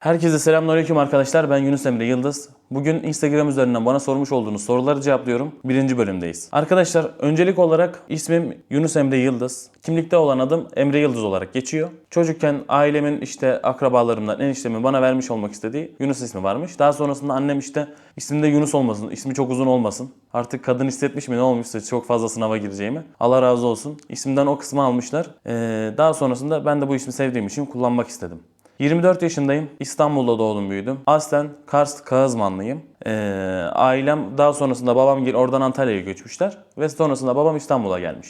Herkese selamünaleyküm arkadaşlar. Ben Yunus Emre Yıldız. Bugün Instagram üzerinden bana sormuş olduğunuz soruları cevaplıyorum. Birinci bölümdeyiz. Arkadaşlar öncelik olarak ismim Yunus Emre Yıldız. Kimlikte olan adım Emre Yıldız olarak geçiyor. Çocukken ailemin işte akrabalarımdan eniştemin bana vermiş olmak istediği Yunus ismi varmış. Daha sonrasında annem işte isminde Yunus olmasın, ismi çok uzun olmasın. Artık kadın hissetmiş mi ne olmuşsa çok fazla sınava gireceğimi. Allah razı olsun. İsimden o kısmı almışlar. Ee, daha sonrasında ben de bu ismi sevdiğim için kullanmak istedim. 24 yaşındayım. İstanbul'da doğdum büyüdüm. Aslen Kars Kağızmanlıyım. Ee, ailem daha sonrasında babam gel oradan Antalya'ya göçmüşler. Ve sonrasında babam İstanbul'a gelmiş.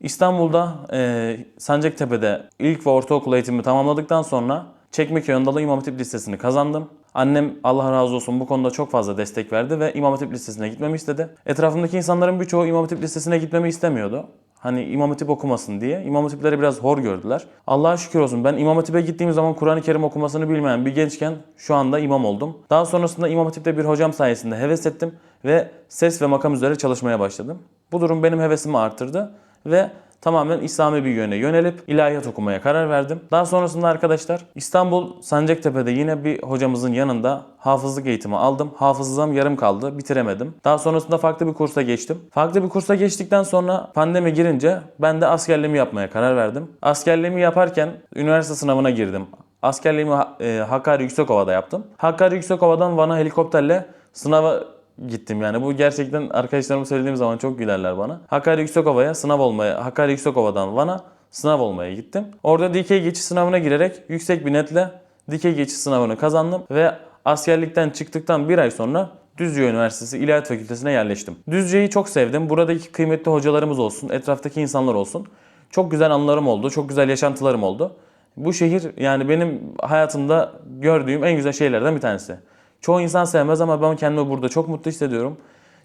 İstanbul'da e, Sancaktepe'de ilk ve ortaokul eğitimimi tamamladıktan sonra Çekmeköy Anadolu İmam Hatip Lisesi'ni kazandım. Annem Allah razı olsun bu konuda çok fazla destek verdi ve İmam Hatip Lisesi'ne gitmemi istedi. Etrafımdaki insanların birçoğu İmam Hatip Lisesi'ne gitmemi istemiyordu. Hani İmam Hatip okumasın diye. İmam Hatipleri biraz hor gördüler. Allah'a şükür olsun ben İmam Hatip'e gittiğim zaman Kur'an-ı Kerim okumasını bilmeyen bir gençken şu anda imam oldum. Daha sonrasında İmam Hatip'te bir hocam sayesinde heves ettim ve ses ve makam üzere çalışmaya başladım. Bu durum benim hevesimi arttırdı ve tamamen İslami bir yöne yönelip ilahiyat okumaya karar verdim. Daha sonrasında arkadaşlar İstanbul Sancaktepe'de yine bir hocamızın yanında hafızlık eğitimi aldım. Hafızlığım yarım kaldı, bitiremedim. Daha sonrasında farklı bir kursa geçtim. Farklı bir kursa geçtikten sonra pandemi girince ben de askerliğimi yapmaya karar verdim. Askerliğimi yaparken üniversite sınavına girdim. Askerliğimi e, Hakkari Yüksekova'da yaptım. Hakkari Yüksekova'dan Van'a helikopterle sınava gittim yani. Bu gerçekten arkadaşlarıma söylediğim zaman çok gülerler bana. Hakkari Yüksekova'ya sınav olmaya, Hakkari Yüksekova'dan Van'a sınav olmaya gittim. Orada dikey geçiş sınavına girerek yüksek bir netle dikey geçiş sınavını kazandım ve askerlikten çıktıktan bir ay sonra Düzce Üniversitesi İlahiyat Fakültesine yerleştim. Düzce'yi çok sevdim. Buradaki kıymetli hocalarımız olsun, etraftaki insanlar olsun. Çok güzel anılarım oldu, çok güzel yaşantılarım oldu. Bu şehir yani benim hayatımda gördüğüm en güzel şeylerden bir tanesi. Çoğu insan sevmez ama ben kendimi burada çok mutlu hissediyorum.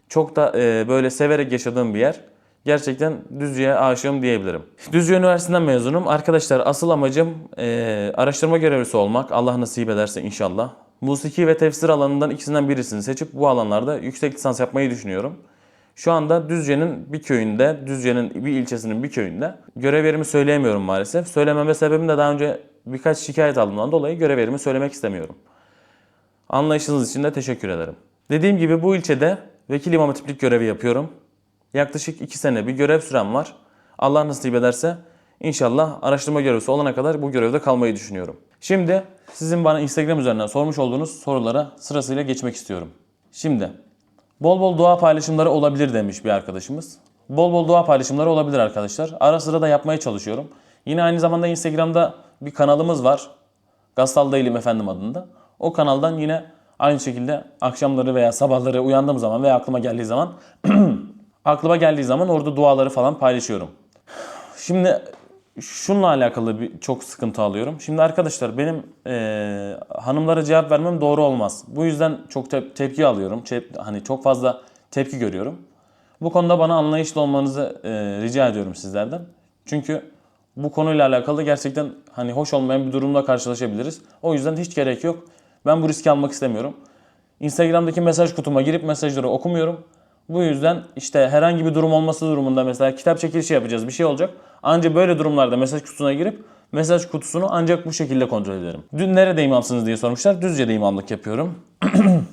Çok da e, böyle severek yaşadığım bir yer. Gerçekten Düzce'ye aşığım diyebilirim. Düzce Üniversitesi'nden mezunum. Arkadaşlar asıl amacım e, araştırma görevlisi olmak. Allah nasip ederse inşallah. Musiki ve tefsir alanından ikisinden birisini seçip bu alanlarda yüksek lisans yapmayı düşünüyorum. Şu anda Düzce'nin bir köyünde, Düzce'nin bir ilçesinin bir köyünde görev yerimi söyleyemiyorum maalesef. Söylememe sebebim de daha önce birkaç şikayet aldığımdan dolayı görev yerimi söylemek istemiyorum. Anlayışınız için de teşekkür ederim. Dediğim gibi bu ilçede vekil imam hatiplik görevi yapıyorum. Yaklaşık 2 sene bir görev sürem var. Allah nasip ederse inşallah araştırma görevlisi olana kadar bu görevde kalmayı düşünüyorum. Şimdi sizin bana Instagram üzerinden sormuş olduğunuz sorulara sırasıyla geçmek istiyorum. Şimdi bol bol dua paylaşımları olabilir demiş bir arkadaşımız. Bol bol dua paylaşımları olabilir arkadaşlar. Ara sıra da yapmaya çalışıyorum. Yine aynı zamanda Instagram'da bir kanalımız var. Gastal Değilim Efendim adında. O kanaldan yine aynı şekilde akşamları veya sabahları uyandığım zaman veya aklıma geldiği zaman aklıma geldiği zaman orada duaları falan paylaşıyorum. Şimdi şununla alakalı bir çok sıkıntı alıyorum. Şimdi arkadaşlar benim eee, hanımlara cevap vermem doğru olmaz. Bu yüzden çok te- tepki alıyorum. Çep- hani çok fazla tepki görüyorum. Bu konuda bana anlayışlı olmanızı eee, rica ediyorum sizlerden. Çünkü bu konuyla alakalı gerçekten hani hoş olmayan bir durumla karşılaşabiliriz. O yüzden hiç gerek yok. Ben bu riski almak istemiyorum. Instagram'daki mesaj kutuma girip mesajları okumuyorum. Bu yüzden işte herhangi bir durum olması durumunda mesela kitap çekilişi yapacağız bir şey olacak. Ancak böyle durumlarda mesaj kutusuna girip mesaj kutusunu ancak bu şekilde kontrol ederim. Dün nerede imamsınız diye sormuşlar. Düzce'de imamlık yapıyorum.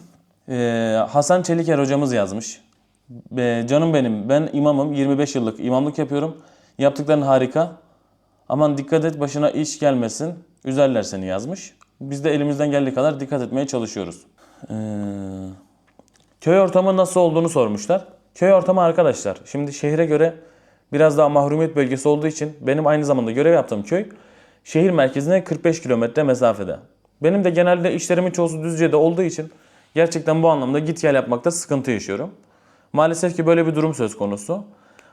Ee, Hasan Çeliker hocamız yazmış. Be, canım benim ben imamım 25 yıllık imamlık yapıyorum. Yaptıkların harika. Aman dikkat et başına iş gelmesin. Üzerler seni yazmış. Biz de elimizden geldiği kadar dikkat etmeye çalışıyoruz. Ee, köy ortamı nasıl olduğunu sormuşlar. Köy ortamı arkadaşlar. Şimdi şehre göre biraz daha mahrumiyet bölgesi olduğu için benim aynı zamanda görev yaptığım köy şehir merkezine 45 kilometre mesafede. Benim de genelde işlerimin çoğusu Düzce'de olduğu için gerçekten bu anlamda git gel yapmakta sıkıntı yaşıyorum. Maalesef ki böyle bir durum söz konusu.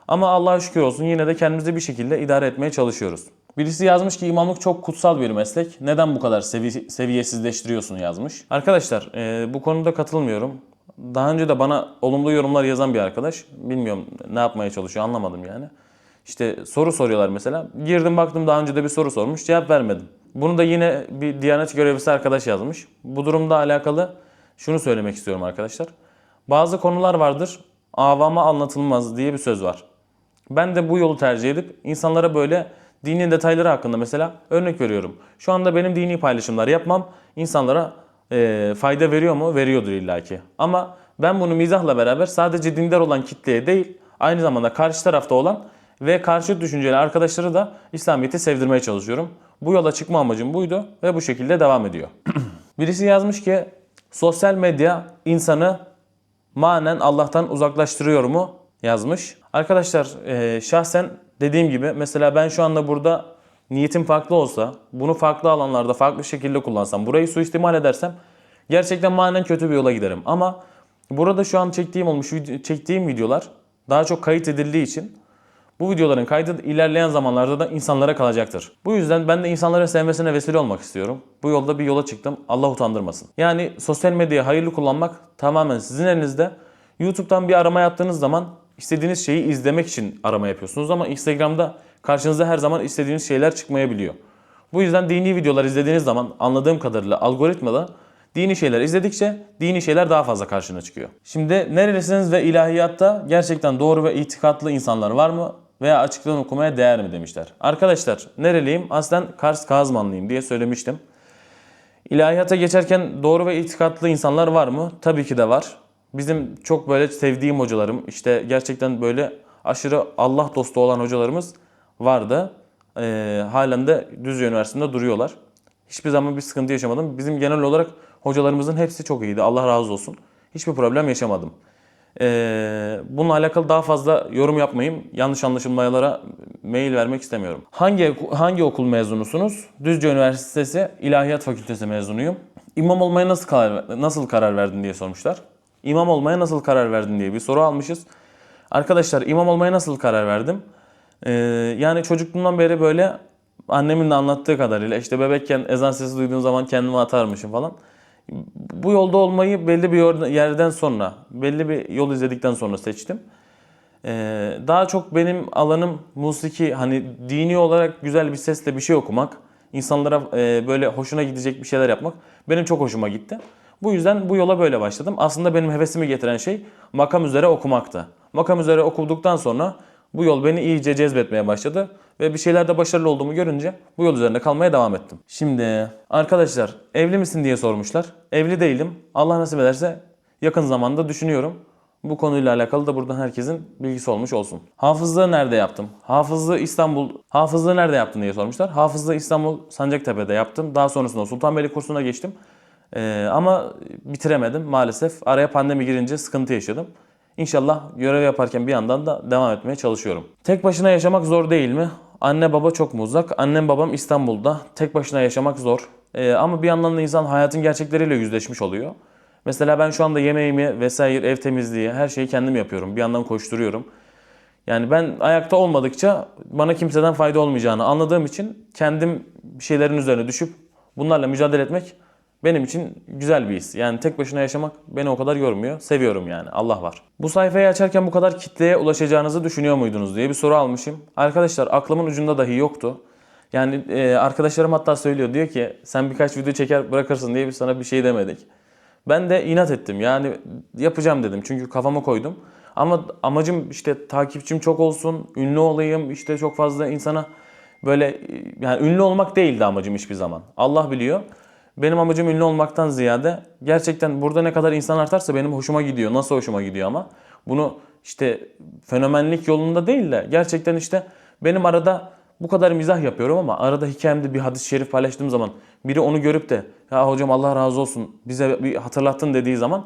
Ama Allah'a şükür olsun yine de kendimizi bir şekilde idare etmeye çalışıyoruz. Birisi yazmış ki imamlık çok kutsal bir meslek. Neden bu kadar sevi- seviyesizleştiriyorsun yazmış. Arkadaşlar e, bu konuda katılmıyorum. Daha önce de bana olumlu yorumlar yazan bir arkadaş. Bilmiyorum ne yapmaya çalışıyor anlamadım yani. İşte soru soruyorlar mesela. Girdim baktım daha önce de bir soru sormuş cevap vermedim. Bunu da yine bir Diyanet görevlisi arkadaş yazmış. Bu durumda alakalı şunu söylemek istiyorum arkadaşlar. Bazı konular vardır avama anlatılmaz diye bir söz var. Ben de bu yolu tercih edip insanlara böyle Dinin detayları hakkında mesela örnek veriyorum. Şu anda benim dini paylaşımlar yapmam insanlara e, fayda veriyor mu? Veriyordur illaki. Ama ben bunu mizahla beraber sadece dindar olan kitleye değil, aynı zamanda karşı tarafta olan ve karşı düşünceli arkadaşları da İslamiyet'i sevdirmeye çalışıyorum. Bu yola çıkma amacım buydu ve bu şekilde devam ediyor. Birisi yazmış ki sosyal medya insanı manen Allah'tan uzaklaştırıyor mu yazmış. Arkadaşlar e, şahsen dediğim gibi mesela ben şu anda burada niyetim farklı olsa bunu farklı alanlarda farklı şekilde kullansam burayı suistimal edersem gerçekten manen kötü bir yola giderim. Ama burada şu an çektiğim olmuş çektiğim videolar daha çok kayıt edildiği için bu videoların kaydı ilerleyen zamanlarda da insanlara kalacaktır. Bu yüzden ben de insanların sevmesine vesile olmak istiyorum. Bu yolda bir yola çıktım. Allah utandırmasın. Yani sosyal medyayı hayırlı kullanmak tamamen sizin elinizde. YouTube'dan bir arama yaptığınız zaman istediğiniz şeyi izlemek için arama yapıyorsunuz ama Instagram'da karşınıza her zaman istediğiniz şeyler çıkmayabiliyor. Bu yüzden dini videolar izlediğiniz zaman anladığım kadarıyla algoritmada dini şeyler izledikçe dini şeyler daha fazla karşına çıkıyor. Şimdi nerelisiniz ve ilahiyatta gerçekten doğru ve itikatlı insanlar var mı? Veya açıktan okumaya değer mi demişler. Arkadaşlar nereliyim? Aslen Kars Kazmanlıyım diye söylemiştim. İlahiyata geçerken doğru ve itikatlı insanlar var mı? Tabii ki de var. Bizim çok böyle sevdiğim hocalarım, işte gerçekten böyle aşırı Allah dostu olan hocalarımız vardı. Ee, halen de Düzce Üniversitesi'nde duruyorlar. Hiçbir zaman bir sıkıntı yaşamadım. Bizim genel olarak hocalarımızın hepsi çok iyiydi. Allah razı olsun. Hiçbir problem yaşamadım. Ee, bununla alakalı daha fazla yorum yapmayayım. Yanlış anlaşılmalara mail vermek istemiyorum. Hangi hangi okul mezunusunuz? Düzce Üniversitesi İlahiyat Fakültesi mezunuyum. İmam olmaya nasıl karar, nasıl karar verdin diye sormuşlar. İmam olmaya nasıl karar verdin diye bir soru almışız. Arkadaşlar imam olmaya nasıl karar verdim? Ee, yani çocukluğumdan beri böyle annemin de anlattığı kadarıyla işte bebekken ezan sesi duyduğum zaman kendimi atarmışım falan. Bu yolda olmayı belli bir yerden sonra, belli bir yol izledikten sonra seçtim. Ee, daha çok benim alanım musiki, hani dini olarak güzel bir sesle bir şey okumak, insanlara e, böyle hoşuna gidecek bir şeyler yapmak benim çok hoşuma gitti. Bu yüzden bu yola böyle başladım. Aslında benim hevesimi getiren şey makam üzere okumaktı. Makam üzere okuduktan sonra bu yol beni iyice cezbetmeye başladı ve bir şeylerde başarılı olduğumu görünce bu yol üzerinde kalmaya devam ettim. Şimdi arkadaşlar evli misin diye sormuşlar. Evli değilim. Allah nasip ederse yakın zamanda düşünüyorum. Bu konuyla alakalı da buradan herkesin bilgisi olmuş olsun. Hafızlığı nerede yaptım? Hafızlığı İstanbul, hafızlığı nerede yaptın diye sormuşlar. Hafızlığı İstanbul Sancaktepe'de yaptım. Daha sonrasında Sultanbeyli kursuna geçtim. Ee, ama bitiremedim maalesef. Araya pandemi girince sıkıntı yaşadım. İnşallah görev yaparken bir yandan da devam etmeye çalışıyorum. Tek başına yaşamak zor değil mi? Anne baba çok mu uzak? Annem babam İstanbul'da. Tek başına yaşamak zor. Ee, ama bir yandan da insan hayatın gerçekleriyle yüzleşmiş oluyor. Mesela ben şu anda yemeğimi vesaire ev temizliği her şeyi kendim yapıyorum. Bir yandan koşturuyorum. Yani ben ayakta olmadıkça bana kimseden fayda olmayacağını anladığım için kendim bir şeylerin üzerine düşüp bunlarla mücadele etmek benim için güzel bir his. Yani tek başına yaşamak beni o kadar yormuyor. Seviyorum yani. Allah var. Bu sayfayı açarken bu kadar kitleye ulaşacağınızı düşünüyor muydunuz diye bir soru almışım. Arkadaşlar aklımın ucunda dahi yoktu. Yani e, arkadaşlarım hatta söylüyor diyor ki sen birkaç video çeker bırakırsın diye biz sana bir şey demedik. Ben de inat ettim. Yani yapacağım dedim. Çünkü kafama koydum. Ama amacım işte takipçim çok olsun, ünlü olayım, işte çok fazla insana böyle yani ünlü olmak değildi amacım hiçbir zaman. Allah biliyor. Benim amacım ünlü olmaktan ziyade gerçekten burada ne kadar insan artarsa benim hoşuma gidiyor. Nasıl hoşuma gidiyor ama bunu işte fenomenlik yolunda değil de gerçekten işte benim arada bu kadar mizah yapıyorum ama arada hikayemde bir hadis-i şerif paylaştığım zaman biri onu görüp de ya hocam Allah razı olsun bize bir hatırlattın dediği zaman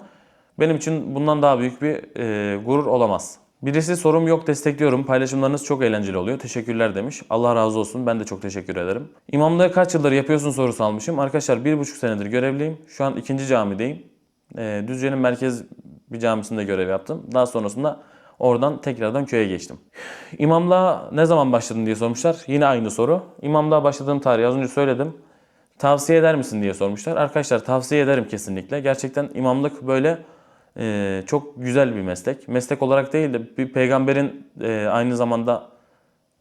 benim için bundan daha büyük bir e, gurur olamaz. Birisi sorum yok destekliyorum. Paylaşımlarınız çok eğlenceli oluyor. Teşekkürler demiş. Allah razı olsun. Ben de çok teşekkür ederim. İmamlığı kaç yıldır yapıyorsun sorusu almışım. Arkadaşlar bir buçuk senedir görevliyim. Şu an ikinci camideyim. E, Düzce'nin merkez bir camisinde görev yaptım. Daha sonrasında oradan tekrardan köye geçtim. İmamlığa ne zaman başladın diye sormuşlar. Yine aynı soru. İmamlığa başladığım tarihi az önce söyledim. Tavsiye eder misin diye sormuşlar. Arkadaşlar tavsiye ederim kesinlikle. Gerçekten imamlık böyle e, çok güzel bir meslek. Meslek olarak değil de bir peygamberin e, aynı zamanda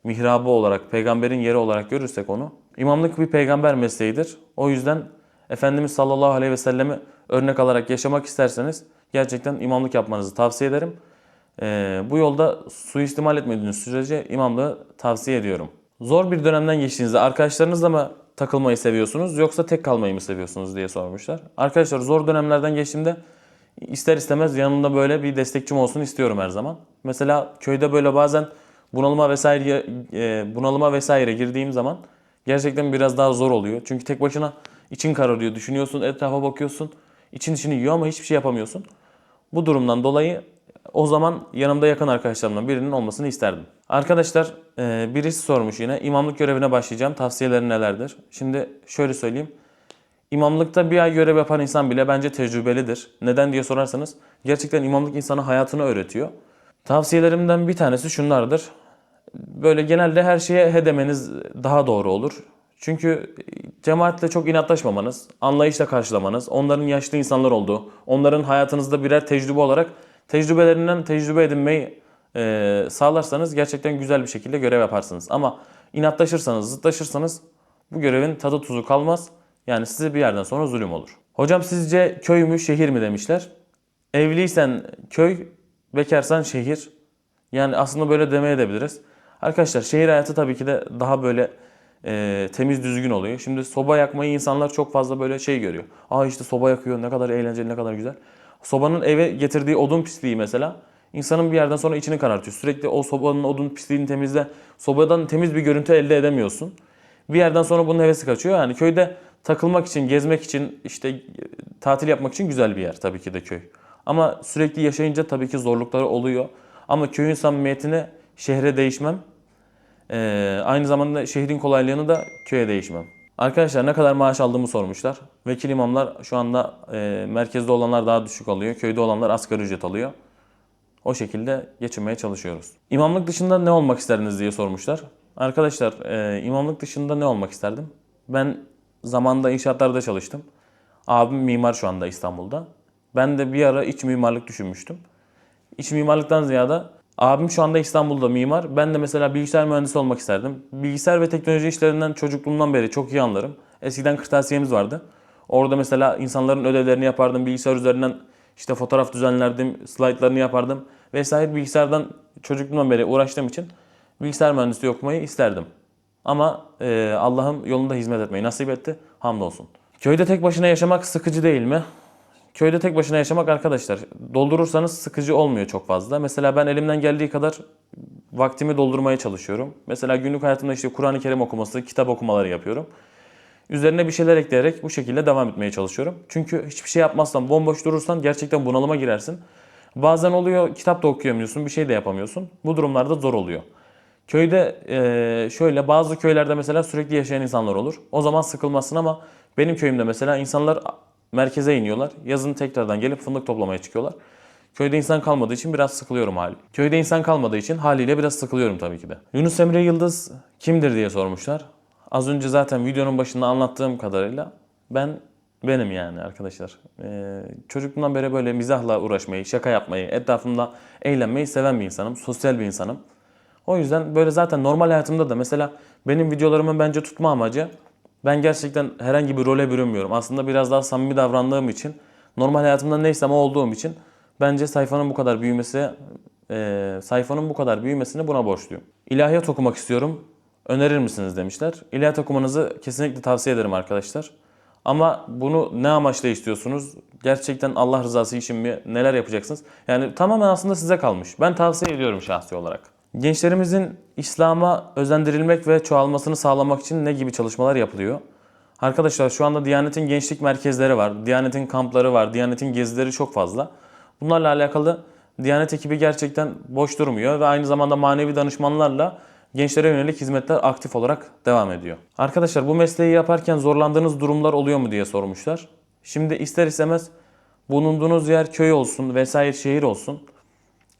mihrabı olarak, peygamberin yeri olarak görürsek onu. İmamlık bir peygamber mesleğidir. O yüzden Efendimiz sallallahu aleyhi ve sellemi örnek alarak yaşamak isterseniz gerçekten imamlık yapmanızı tavsiye ederim. E, bu yolda suistimal etmediğiniz sürece imamlığı tavsiye ediyorum. Zor bir dönemden geçtiğinizde arkadaşlarınızla mı takılmayı seviyorsunuz yoksa tek kalmayı mı seviyorsunuz diye sormuşlar. Arkadaşlar zor dönemlerden geçtiğimde ister istemez yanımda böyle bir destekçim olsun istiyorum her zaman. Mesela köyde böyle bazen bunalıma vesaire e, bunalıma vesaire girdiğim zaman gerçekten biraz daha zor oluyor. Çünkü tek başına için kararıyor. Düşünüyorsun, etrafa bakıyorsun. için içini yiyor ama hiçbir şey yapamıyorsun. Bu durumdan dolayı o zaman yanımda yakın arkadaşlarımdan birinin olmasını isterdim. Arkadaşlar e, birisi sormuş yine imamlık görevine başlayacağım. Tavsiyelerin nelerdir? Şimdi şöyle söyleyeyim. İmamlıkta bir ay görev yapan insan bile bence tecrübelidir. Neden diye sorarsanız gerçekten imamlık insana hayatını öğretiyor. Tavsiyelerimden bir tanesi şunlardır. Böyle genelde her şeye he demeniz daha doğru olur. Çünkü cemaatle çok inatlaşmamanız, anlayışla karşılamanız, onların yaşlı insanlar olduğu, onların hayatınızda birer tecrübe olarak tecrübelerinden tecrübe edinmeyi e, sağlarsanız gerçekten güzel bir şekilde görev yaparsınız. Ama inatlaşırsanız, zıtlaşırsanız bu görevin tadı tuzu kalmaz. Yani size bir yerden sonra zulüm olur. Hocam sizce köy mü şehir mi demişler. Evliysen köy, bekarsan şehir. Yani aslında böyle demeye edebiliriz. Arkadaşlar şehir hayatı tabii ki de daha böyle e, temiz düzgün oluyor. Şimdi soba yakmayı insanlar çok fazla böyle şey görüyor. Aa işte soba yakıyor ne kadar eğlenceli ne kadar güzel. Sobanın eve getirdiği odun pisliği mesela insanın bir yerden sonra içini karartıyor. Sürekli o sobanın odun pisliğini temizle. Sobadan temiz bir görüntü elde edemiyorsun. Bir yerden sonra bunun hevesi kaçıyor. Yani köyde takılmak için, gezmek için, işte e, tatil yapmak için güzel bir yer tabii ki de köy. Ama sürekli yaşayınca tabii ki zorlukları oluyor. Ama köyün samimiyetini şehre değişmem. Ee, aynı zamanda şehrin kolaylığını da köye değişmem. Arkadaşlar ne kadar maaş aldığımı sormuşlar. Vekil imamlar şu anda e, merkezde olanlar daha düşük alıyor. Köyde olanlar asgari ücret alıyor. O şekilde geçinmeye çalışıyoruz. İmamlık dışında ne olmak isterdiniz diye sormuşlar. Arkadaşlar e, imamlık dışında ne olmak isterdim? Ben zamanında inşaatlarda çalıştım. Abim mimar şu anda İstanbul'da. Ben de bir ara iç mimarlık düşünmüştüm. İç mimarlıktan ziyade abim şu anda İstanbul'da mimar. Ben de mesela bilgisayar mühendisi olmak isterdim. Bilgisayar ve teknoloji işlerinden çocukluğumdan beri çok iyi anlarım. Eskiden kırtasiyemiz vardı. Orada mesela insanların ödevlerini yapardım. Bilgisayar üzerinden işte fotoğraf düzenlerdim, slaytlarını yapardım vesaire bilgisayardan çocukluğumdan beri uğraştığım için bilgisayar mühendisliği okumayı isterdim. Ama e, Allah'ım yolunda hizmet etmeyi nasip etti. Hamdolsun. Köyde tek başına yaşamak sıkıcı değil mi? Köyde tek başına yaşamak arkadaşlar doldurursanız sıkıcı olmuyor çok fazla. Mesela ben elimden geldiği kadar vaktimi doldurmaya çalışıyorum. Mesela günlük hayatımda işte Kur'an-ı Kerim okuması, kitap okumaları yapıyorum. Üzerine bir şeyler ekleyerek bu şekilde devam etmeye çalışıyorum. Çünkü hiçbir şey yapmazsan, bomboş durursan gerçekten bunalıma girersin. Bazen oluyor kitap da okuyamıyorsun, bir şey de yapamıyorsun. Bu durumlarda zor oluyor. Köyde eee, şöyle bazı köylerde mesela sürekli yaşayan insanlar olur. O zaman sıkılmazsın ama benim köyümde mesela insanlar merkeze iniyorlar. Yazın tekrardan gelip fındık toplamaya çıkıyorlar. Köyde insan kalmadığı için biraz sıkılıyorum hali. Köyde insan kalmadığı için haliyle biraz sıkılıyorum tabii ki de. Yunus Emre Yıldız kimdir diye sormuşlar. Az önce zaten videonun başında anlattığım kadarıyla ben benim yani arkadaşlar. Ee, çocukluğumdan beri böyle mizahla uğraşmayı, şaka yapmayı, etrafımda eğlenmeyi seven bir insanım. Sosyal bir insanım. O yüzden böyle zaten normal hayatımda da mesela benim videolarımın bence tutma amacı ben gerçekten herhangi bir role bürünmüyorum. Aslında biraz daha samimi davrandığım için normal hayatımda neysem o olduğum için bence sayfanın bu kadar büyümesi e, sayfanın bu kadar büyümesini buna borçluyum. İlahiyat okumak istiyorum. Önerir misiniz demişler. İlahiyat okumanızı kesinlikle tavsiye ederim arkadaşlar. Ama bunu ne amaçla istiyorsunuz? Gerçekten Allah rızası için mi? Neler yapacaksınız? Yani tamamen aslında size kalmış. Ben tavsiye ediyorum şahsi olarak. Gençlerimizin İslam'a özendirilmek ve çoğalmasını sağlamak için ne gibi çalışmalar yapılıyor? Arkadaşlar şu anda Diyanet'in gençlik merkezleri var. Diyanet'in kampları var. Diyanet'in gezileri çok fazla. Bunlarla alakalı Diyanet ekibi gerçekten boş durmuyor ve aynı zamanda manevi danışmanlarla gençlere yönelik hizmetler aktif olarak devam ediyor. Arkadaşlar bu mesleği yaparken zorlandığınız durumlar oluyor mu diye sormuşlar. Şimdi ister istemez bulunduğunuz yer köy olsun vesaire şehir olsun.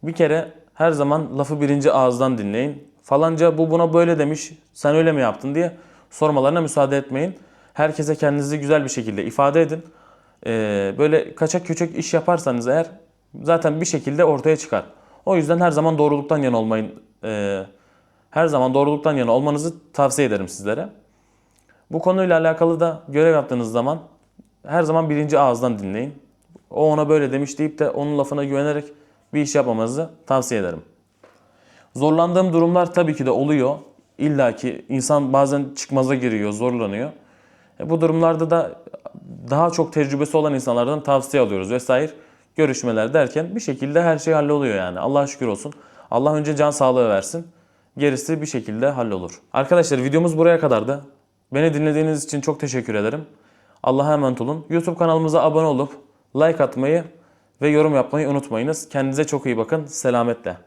Bir kere her zaman lafı birinci ağızdan dinleyin. Falanca bu buna böyle demiş, sen öyle mi yaptın diye sormalarına müsaade etmeyin. Herkese kendinizi güzel bir şekilde ifade edin. Ee, böyle kaçak köçek iş yaparsanız eğer zaten bir şekilde ortaya çıkar. O yüzden her zaman doğruluktan yana olmayın. Ee, her zaman doğruluktan yana olmanızı tavsiye ederim sizlere. Bu konuyla alakalı da görev yaptığınız zaman her zaman birinci ağızdan dinleyin. O ona böyle demiş deyip de onun lafına güvenerek bir iş yapmamanızı tavsiye ederim. Zorlandığım durumlar tabii ki de oluyor. illaki insan bazen çıkmaza giriyor, zorlanıyor. E, bu durumlarda da daha çok tecrübesi olan insanlardan tavsiye alıyoruz vesaire. Görüşmeler derken bir şekilde her şey halloluyor yani. Allah'a şükür olsun. Allah önce can sağlığı versin. Gerisi bir şekilde hallolur. Arkadaşlar videomuz buraya kadardı. Beni dinlediğiniz için çok teşekkür ederim. Allah'a emanet olun. YouTube kanalımıza abone olup like atmayı ve yorum yapmayı unutmayınız. Kendinize çok iyi bakın. Selametle.